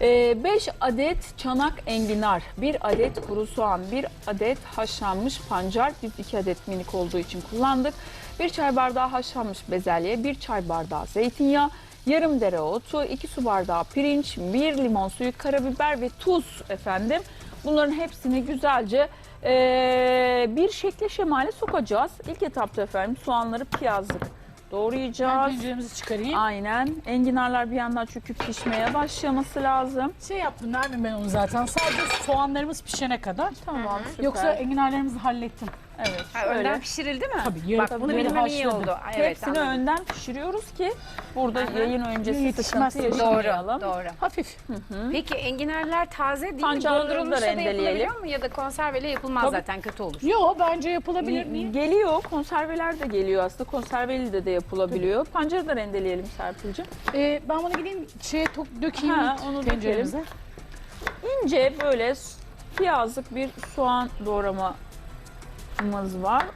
5 adet çanak enginar, 1 adet kuru soğan, 1 adet haşlanmış pancar, biz 2 adet minik olduğu için kullandık. 1 çay bardağı haşlanmış bezelye, 1 çay bardağı zeytinyağı, yarım dereotu, 2 su bardağı pirinç, 1 limon suyu, karabiber ve tuz efendim. Bunların hepsini güzelce eee, bir şekle şemale sokacağız. İlk etapta efendim soğanları piyazlık Ben doğrayacağız. tenceremizi çıkarayım. Aynen. Enginarlar bir yandan çünkü pişmeye başlaması lazım. Şey yaptım Nermin ben onu zaten. Sadece soğanlarımız pişene kadar. Tamam süper. Yoksa enginarlarımızı hallettim. Evet Ha, şöyle. önden pişirildi mi? Tabii, yarı- Bak bunu yarı bilmem iyi haşladım. oldu. Evet, Hepsini anladım. önden pişiriyoruz ki burada Aha. yayın öncesi sıkıntı Doğru, yaşamayalım. doğru. Hafif. Peki enginarlar taze değil mi? Pancarları Dondurulmuş da rendeleyelim. yapılabiliyor mu? Ya da konserveyle yapılmaz Tabii. zaten kötü olur. Yo bence yapılabilir. Niye? Geliyor. Konserveler de geliyor aslında. Konserveli de de yapılabiliyor. Pancarı da rendeleyelim Serpil'cim. Ee, ben bunu gideyim şeye tok- dökeyim Ha, onu tenceremize. İnce böyle piyazlık bir soğan doğramamız var.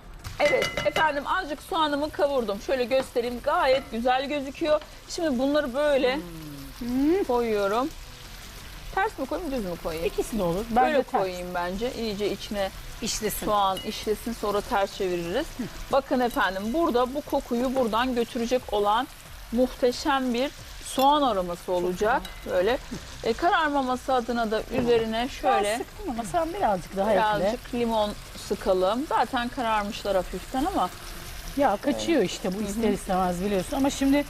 Evet efendim azıcık soğanımı kavurdum. Şöyle göstereyim. Gayet güzel gözüküyor. Şimdi bunları böyle koyuyorum. Ters mi koyayım düz mü koyayım? İkisi de olur. Ben Böyle de ters. koyayım bence. İyice içine İşlesin. soğan işlesin sonra ters çeviririz. Bakın efendim burada bu kokuyu buradan götürecek olan muhteşem bir soğan aroması olacak. Böyle e, kararmaması adına da üzerine şöyle Ben sıktım ama sen birazcık daha ekle. birazcık limon sıkalım. Zaten kararmışlar hafiften ama Ya kaçıyor işte bu ister istemez biliyorsun. Ama şimdi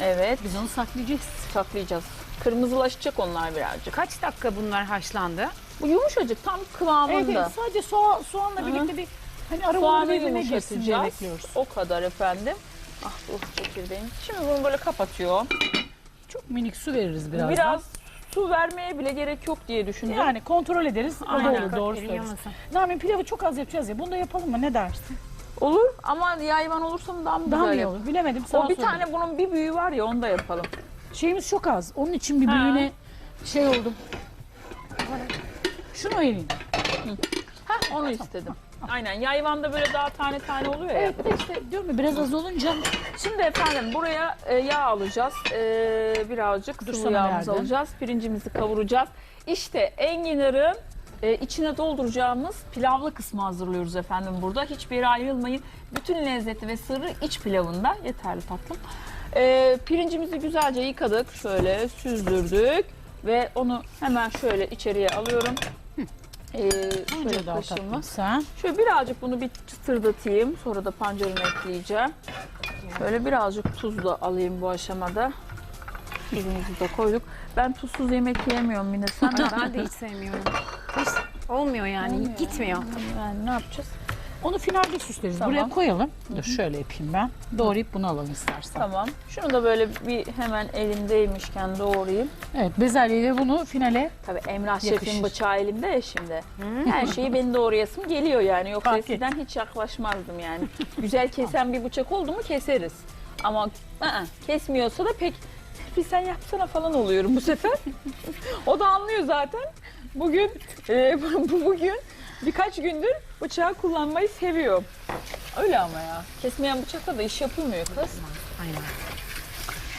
evet biz onu saklayacağız. saklayacağız. Kırmızılaşacak onlar birazcık. Kaç dakika bunlar haşlandı? Bu yumuşacık tam Evet, kıvamında. evet sadece soğan, soğanla birlikte bir hani aroma Soğanı birbirine girsin diye yumuşatacağız. bekliyoruz. O kadar efendim. Ah dur çekirdeğim. Şimdi bunu böyle kapatıyor. Çok minik su veririz birazdan. Biraz su vermeye bile gerek yok diye düşündüm. Yani kontrol ederiz. O da Aynen. olur doğru Elin söylüyorsun. Nermin pilavı çok az yapacağız ya. Bunu da yapalım mı? Ne dersin? Olur ama yayvan olursa mı daha mı Daha mı güzel iyi yap- olur? Bilemedim. Sana O bir sorayım. tane bunun bir büyüğü var ya onu da yapalım. Şeyimiz çok az. Onun için bir Ha. büyüğüne şey oldum. Şunu vereyim. Heh, onu istedim. Aynen yayvanda böyle daha tane tane oluyor ya. Evet bir de işte diyorum ya biraz az olunca Şimdi efendim buraya e, yağ alacağız. E, birazcık Dur sıvı sana yağımızı verdim. alacağız. Pirincimizi kavuracağız. İşte enginarın e, içine dolduracağımız pilavlı kısmı hazırlıyoruz efendim burada. Hiçbir yere ayrılmayın. Bütün lezzeti ve sırrı iç pilavında. Yeterli tatlım. E, pirincimizi güzelce yıkadık. Şöyle süzdürdük. Ve onu hemen şöyle içeriye alıyorum. E, şöyle kaşığımı. sen. Şöyle birazcık bunu bir çıtırdatayım. Sonra da pancarını ekleyeceğim. Şöyle birazcık tuz da alayım bu aşamada. Tuzumuzu da koyduk. Ben tuzsuz yemek yiyemiyorum yine sen. Ay, ben de hiç sevmiyorum. Hiç olmuyor yani. Gitmiyor. Yani ne yapacağız? Onu finalde süsleriz. Tamam. Buraya koyalım. Dur şöyle yapayım ben. Doğrayıp bunu alalım istersen. Tamam. Şunu da böyle bir hemen elimdeymişken doğrayayım. Evet bezelyeyle bunu finale Tabii Emrah Yakışır. Şef'in bıçağı elimde ya şimdi. Her şeyi beni doğrayasım geliyor yani. Yoksa Fark eskiden hiç yaklaşmazdım yani. Güzel kesen bir bıçak oldu mu keseriz. Ama ı-ı, kesmiyorsa da pek bir sen yapsana falan oluyorum bu sefer. o da anlıyor zaten. Bugün e, bu bugün birkaç gündür bıçağı kullanmayı seviyor. Öyle ama ya. Kesmeyen bıçakla da iş yapılmıyor kız. Aynen.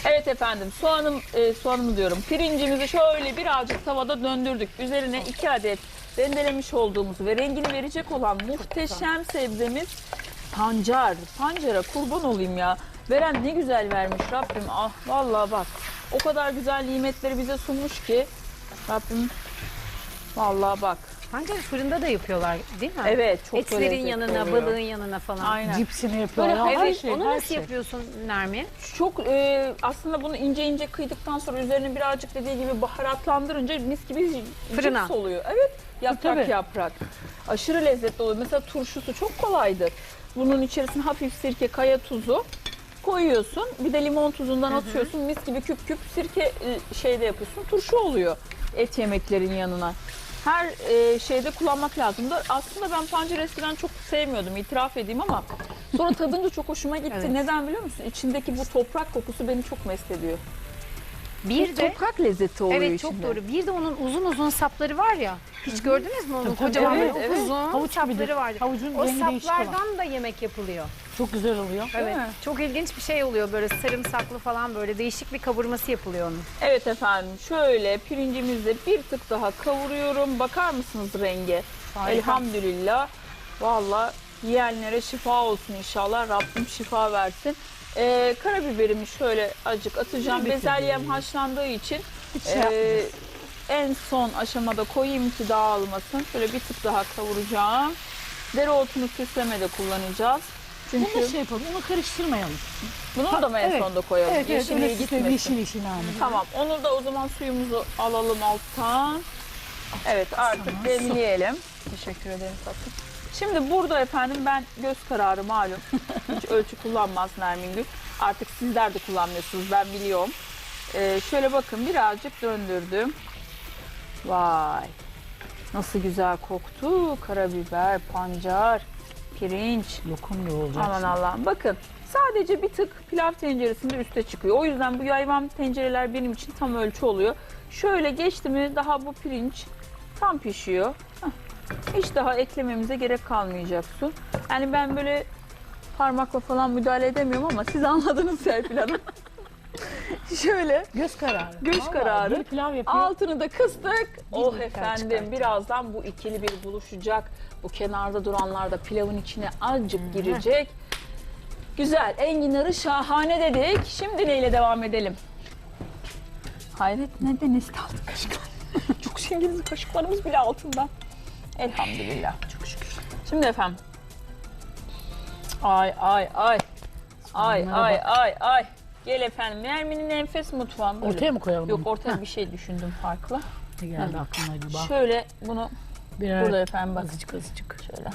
Evet efendim soğanım e, soğanımı diyorum. Pirincimizi şöyle birazcık tavada döndürdük. Üzerine 2 adet rendelemiş olduğumuz ve rengini verecek olan muhteşem sebzemiz pancar. Pancara kurban olayım ya. Veren ne güzel vermiş Rabbim. Ah vallahi bak. O kadar güzel nimetleri bize sunmuş ki Rabbim vallahi bak. Pancarı fırında da yapıyorlar değil mi? Evet çok Etlerin lezzetli yanına, oluyor. balığın yanına falan. Aynen. cipsini yapıyorlar. Böyle her hafif, şey, onu her nasıl şey. yapıyorsun Nermin? Çok e, aslında bunu ince ince kıydıktan sonra üzerine birazcık dediği gibi baharatlandırınca mis gibi Fırına. cips oluyor. Evet yaprak Tabii. yaprak. Aşırı lezzetli oluyor. Mesela turşusu çok kolaydır. Bunun içerisine hafif sirke, kaya tuzu koyuyorsun. Bir de limon tuzundan atıyorsun. Mis gibi küp küp sirke e, şeyde yapıyorsun. Turşu oluyor et yemeklerin yanına. Her e, şeyde kullanmak lazım da aslında ben pancar eskiden çok sevmiyordum itiraf edeyim ama sonra tadınca çok hoşuma gitti. Evet. Neden biliyor musun? İçindeki bu toprak kokusu beni çok mest ediyor. Bir de Toprak lezzeti oluyor Evet içinde. çok doğru. Bir de onun uzun uzun sapları var ya. Hiç gördünüz mü onu? Kocaman Evet, evet. uzun Havuç sapları vardı. Havucun O saplardan da yemek yapılıyor. Çok güzel oluyor. Evet. mi? Çok ilginç bir şey oluyor böyle sarımsaklı falan böyle değişik bir kavurması yapılıyor onun. Evet efendim şöyle pirincimizle bir tık daha kavuruyorum. Bakar mısınız renge? Harika. Elhamdülillah. Valla yiyenlere şifa olsun inşallah. Rabbim şifa versin. Ee, karabiberimi şöyle acık atacağım. Tabii ki. Bezelyem haşlandığı için Hiç şey ee, yapmıyoruz. en son aşamada koyayım ki dağılmasın. Şöyle bir tık daha kavuracağım. Dereotunu süslemede kullanacağız. Çünkü Bunu şey yapalım, onu karıştırmayalım. bunu da mı en Evet. sonda koyalım? Evet, evet, Yeşilliği öyle gitmesin. yeşil yeşil yani. Tamam. Onu da o zaman suyumuzu alalım alttan. Evet artık Tamam, demleyelim. Teşekkür ederim tatlım. Şimdi burada efendim ben göz kararı malum. Hiç ölçü kullanmaz Nermin Gül. Artık sizler de kullanmıyorsunuz ben biliyorum. Ee, şöyle bakın birazcık döndürdüm. Vay. Nasıl güzel koktu. Karabiber, pancar, pirinç. Lokum yoğuracak. Aman Allah'ım. Bakın sadece bir tık pilav tenceresinde üste çıkıyor. O yüzden bu yayvan tencereler benim için tam ölçü oluyor. Şöyle geçti mi daha bu pirinç tam pişiyor. Hiç daha eklememize gerek kalmayacak su. Yani ben böyle parmakla falan müdahale edemiyorum ama siz anladınız Serpil Hanım. Şöyle Göz kararı. Göz Vallahi kararı. Bir pilav yapıyor. Altını da kıstık. Oh miktar efendim çıkarttı. birazdan bu ikili bir buluşacak. Bu kenarda duranlar da pilavın içine azıcık girecek. Güzel. Enginarı şahane dedik. Şimdi neyle devam edelim? Hayret neden aldık kaşıklar? Çok zenginiz kaşıklarımız bile altında. Elhamdülillah. Çok şükür. Şimdi efendim. Ay ay ay. Ay Soğanlara ay bak. ay ay. Gel efendim. Nermin'in enfes mutfağı. böyle. Ortaya mı koyalım Yok ortaya bir şey düşündüm farklı. Ne geldi aklıma bak. Şöyle bunu Birer burada efendim bak. azıcık azıcık. Şöyle.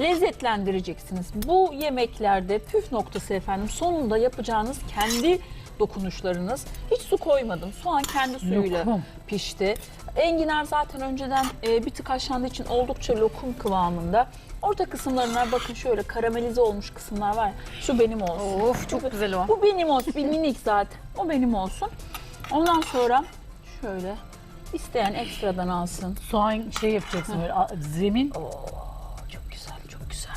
Lezzetlendireceksiniz. Bu yemeklerde püf noktası efendim sonunda yapacağınız kendi dokunuşlarınız. Hiç su koymadım. Soğan kendi suyuyla Lokum. pişti. Enginar zaten önceden e, bir tık haşlandığı için oldukça lokum kıvamında. Orta kısımlarına bakın şöyle karamelize olmuş kısımlar var. Şu benim olsun. Of çok güzel o. Bu benim olsun. Bir minik zaten. O benim olsun. Ondan sonra şöyle isteyen ekstradan alsın. Soğan şey yapacaksın böyle zemin. Çok güzel, çok güzel.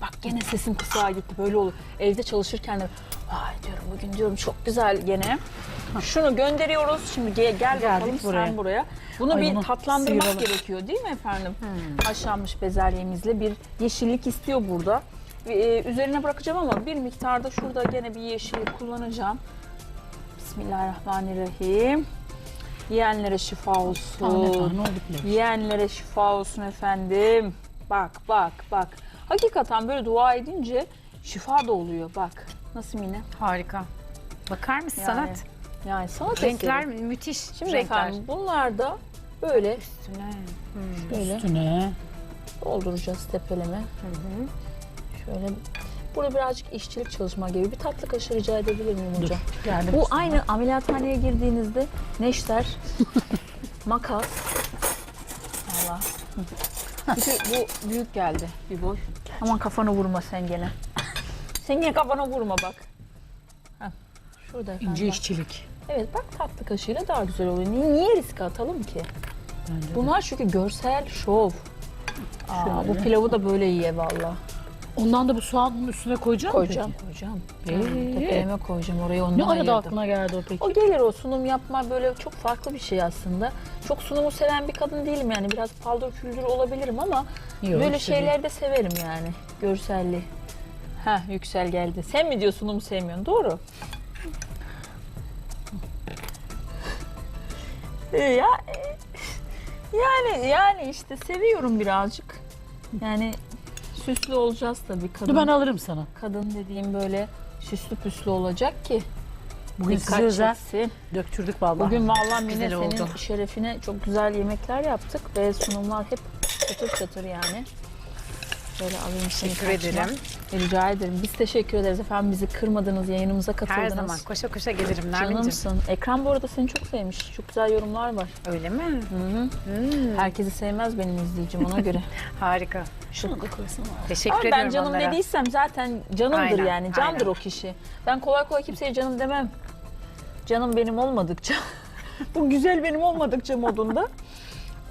Bak gene sesim kısağa gitti. Böyle olur. Evde çalışırken de vay diyorum bugün diyorum çok güzel gene. Şunu gönderiyoruz. Şimdi gel, gel Geldik bakalım buraya. sen buraya. Bunu Ay, bir bunu tatlandırmak sıyıralım. gerekiyor değil mi efendim? Haşlanmış bezelyemizle bir yeşillik istiyor burada. Ve, e, üzerine bırakacağım ama bir miktarda şurada gene bir yeşillik kullanacağım. Bismillahirrahmanirrahim. Yiyenlere şifa olsun. Tane oldu pilav. Yiyenlere şifa olsun efendim. Bak bak bak. Hakikaten böyle dua edince şifa da oluyor bak. Nasıl yine? Harika. Bakar mısın Yani, sanat? Yani sanat Renkler eseri. müthiş. Şimdi renkler. efendim bunlar da böyle Üstüne. böyle Üstüne. dolduracağız tepeleme. Şöyle burada birazcık işçilik çalışma gibi bir tatlı kaşığı rica edebilir miyim Dur. hocam? Geldim Bu aynı ameliyathaneye girdiğinizde neşter, makas. Valla. Bir de bu büyük geldi bir boy. Aman kafana vurma sen gene. Sen gene kafana vurma bak. Heh, Şurada efendim. İnce bak. işçilik. Evet bak tatlı kaşığıyla daha güzel oluyor. Niye, niye risk atalım ki? Bence de. Bunlar çünkü görsel şov. Aa, bu pilavı da böyle yiye valla. Ondan da bu soğanın üstüne koyacağım mı Koyacağım, koyacağım. Ee? Tepeleme koyacağım oraya ondan peki? Ne arada ayırdım. aklına geldi o peki? O gelir o sunum yapma böyle çok farklı bir şey aslında. Çok sunumu seven bir kadın değilim yani biraz paldır küldür olabilirim ama Yok, böyle işte şeyler de severim yani görselli. Ha yüksel geldi. Sen mi diyor sunumu sevmiyorsun? Doğru. Ee, ya e, yani yani işte seviyorum birazcık. Yani süslü olacağız tabii kadın. Dur ben alırım sana. Kadın dediğim böyle süslü püslü olacak ki. Bugün dikkat size özel çeksin. döktürdük vallahi. Bugün vallahi Mine Güzel senin oldu. şerefine çok güzel yemekler yaptık ve sunumlar hep çatır çatır yani. Böyle alayım seni Teşekkür karşıma. ederim. Rica ederim. Biz teşekkür ederiz efendim. Bizi kırmadınız, yayınımıza katıldınız. Her zaman koşa koşa gelirim Nermin'cim. Canımsın. Ekran bu arada seni çok sevmiş. Çok güzel yorumlar var. Öyle mi? Hı-hı. Hmm, Herkesi sevmez benim izleyicim ona göre. harika. Şunu da koysana. Teşekkür Ama ediyorum ben canım onlara. dediysem zaten canımdır Aynen, yani. Candır aynen. o kişi. Ben kolay kolay kimseye canım demem. canım benim olmadıkça, bu güzel benim olmadıkça modunda.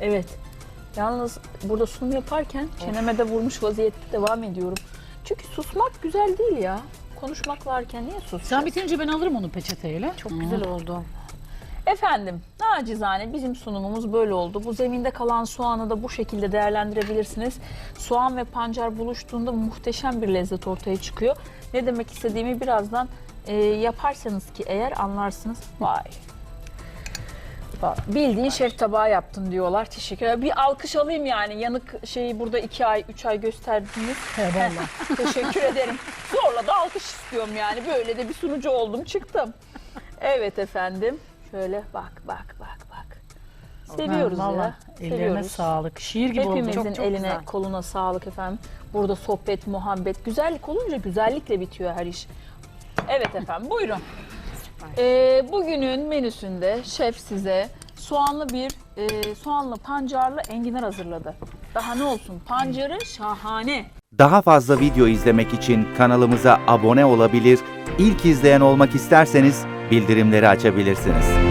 Evet. Yalnız burada sunum yaparken çeneme de vurmuş vaziyette devam ediyorum. Çünkü susmak güzel değil ya. Konuşmak varken niye sus? Sen bitince ben alırım onu peçeteyle. Çok güzel oldu. Efendim, nacizane bizim sunumumuz böyle oldu. Bu zeminde kalan soğanı da bu şekilde değerlendirebilirsiniz. Soğan ve pancar buluştuğunda muhteşem bir lezzet ortaya çıkıyor. Ne demek istediğimi birazdan e, yaparsanız ki eğer anlarsınız. Vay. Bildiğin şef tabağı yaptın diyorlar. Teşekkür ederim. Bir alkış alayım yani. Yanık şeyi burada iki ay, üç ay gösterdiniz. He vallahi. Teşekkür ederim. Zorla da alkış istiyorum yani. Böyle de bir sunucu oldum çıktım. Evet efendim. Şöyle bak bak bak bak. Seviyoruz Vallahi ya. Ellerine Seviyoruz. sağlık. Şiir gibi oldu. Hepimizin Çok, çok eline güzel. koluna sağlık efendim. Burada sohbet, muhabbet, güzellik olunca güzellikle bitiyor her iş. Evet efendim buyurun. Ee, bugünün menüsünde şef size soğanlı bir e, soğanlı pancarlı enginar hazırladı. Daha ne olsun pancarı şahane. Daha fazla video izlemek için kanalımıza abone olabilir, ilk izleyen olmak isterseniz bildirimleri açabilirsiniz.